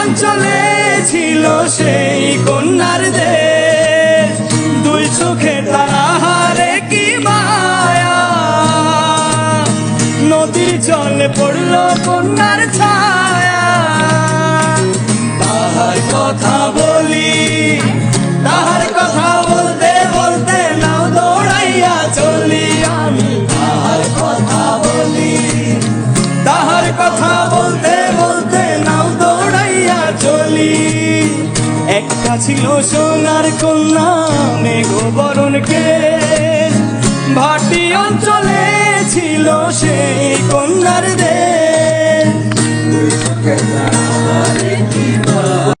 অঞ্চলে ছিল সেই কন্যার দেশ দুই চোখে তারা কি মায়া। নদীর জলে পড়ল কন্যার ছায়া। তাহার কথা বলি, তাহার কথা বলতে বলতে নাও দৌড়াইয়া চলি আমি। তাহার কথা বলি, তাহার কথা দেখা ছিল সোনার কন্যা মেঘবরণকে ভাটি অঞ্চলে ছিল সে